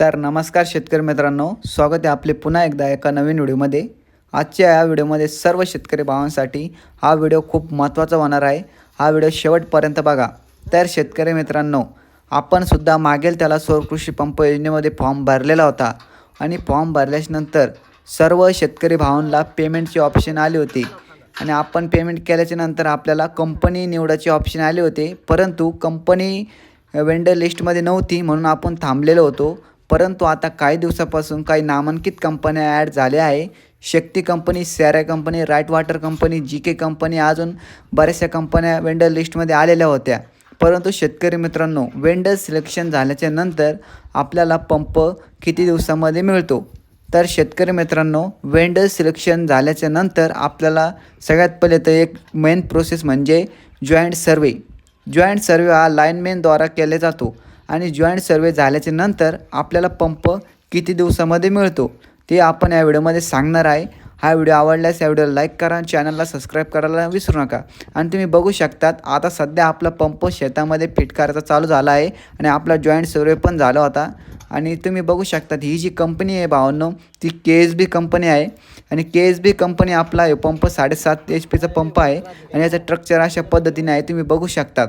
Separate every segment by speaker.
Speaker 1: तर नमस्कार शेतकरी मित्रांनो. स्वागत आहे आपले पुन्हा एकदा एका नवीन व्हिडिओमध्ये. आजच्या या व्हिडिओमध्ये सर्व शेतकरी भावांसाठी हा व्हिडिओ खूप महत्त्वाचा होणार आहे. हा व्हिडिओ शेवटपर्यंत बघा. तर शेतकरी मित्रांनो आपण सुद्धा मागेल त्याला सौर कृषी पंप योजनेमध्ये फॉर्म भरलेला होता आणि फॉर्म भरल्याच्यानंतर सर्व शेतकरी भावांना पेमेंटची ऑप्शन आली होती आणि आपण पेमेंट केल्याच्यानंतर आपल्याला कंपनी निवडायचे ऑप्शन आले होते. परंतु कंपनी वेंडर लिस्टमध्ये नव्हती म्हणून आपण थांबलेलो होतो. परंतु आता काही दिवसापासून काही नामांकित कंपन्या ॲड झाल्या आहे. Shakti company सॅरा company right water company G K company अजून बऱ्याचशा कंपन्या वेंडर लिस्टमध्ये आलेल्या होत्या. परंतु शेतकरी मित्रांनो वेंडर सिलेक्शन झाल्याच्यानंतर आपल्याला पंप किती दिवसामध्ये मिळतो? तर शेतकरी मित्रांनो वेंडर सिलेक्शन झाल्याच्यानंतर आपल्याला सगळ्यात पहिले तर एक मेन प्रोसेस म्हणजे जॉईंट सर्वे जॉईंट सर्वे हा लाईनमॅनद्वारा केला जातो. आणि जॉईंट सर्वे झाल्याच्यानंतर आपल्याला पंप किती दिवसामध्ये मिळतो? ते आपण या व्हिडिओमध्ये सांगणार आहे. हा व्हिडिओ आवडल्यास या व्हिडिओला लाईक करा चॅनलला सबस्क्राईब करायला विसरू नका. आणि तुम्ही बघू शकतात आता सध्या आपला पंप शेतामध्ये फिट करायचा चालू झाला आहे आणि आपला जॉईंट सर्वे पण झाला होता. आणि तुम्ही बघू शकतात ही जी कंपनी आहे भावांनो ती के एस बी कंपनी आहे. आणि के एस बी कंपनी आपला आहे पंप साडेसात एच पीचा पंप आहे. आणि याचा स्ट्रक्चर अशा पद्धतीने आहे तुम्ही बघू शकतात.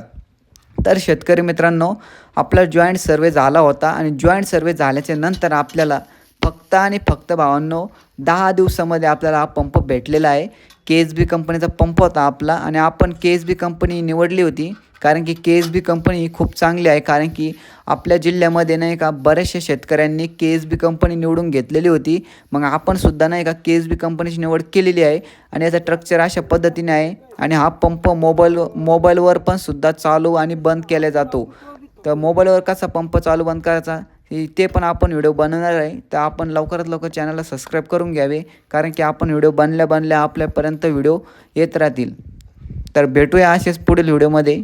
Speaker 1: तर शेतकरी मित्रांनो आपला जॉईंट सर्वे झाला होता आणि जॉईंट सर्वे झाल्याच्यानंतर आपल्याला फक्त आणि फक्त भावांनो दहा दिवसामध्ये आपल्याला हा पंप भेटलेला आहे. के एस बी कंपनीचा पंप होता आपला आणि आपण के एस बी कंपनी निवडली होती. कारण की के एस बी कंपनी ही खूप चांगली आहे कारण की आपल्या जिल्ह्यामध्ये नाही का बऱ्याचशा शेतकऱ्यांनी के एस बी कंपनी निवडून घेतलेली होती. मग आपणसुद्धा नाही का के एस बी कंपनीची निवड केलेली आहे आणि याचा स्ट्रक्चर अशा पद्धतीने आहे आणि हा पंप मोबाईल मोबाईलवर पण सुद्धा चालू आणि बंद केला जातो. तर मोबाईलवर कसा पंप चालू बंद करायचा ते पण आपण व्हिडिओ बनवणार आहे. तर आपण लवकरात लवकर चॅनलला सबस्क्राईब करून घ्यावे कारण की आपण व्हिडिओ बनल्या बनल्या आपल्यापर्यंत व्हिडिओ येत राहतील. तर भेटूया असेच पुढील व्हिडिओमध्ये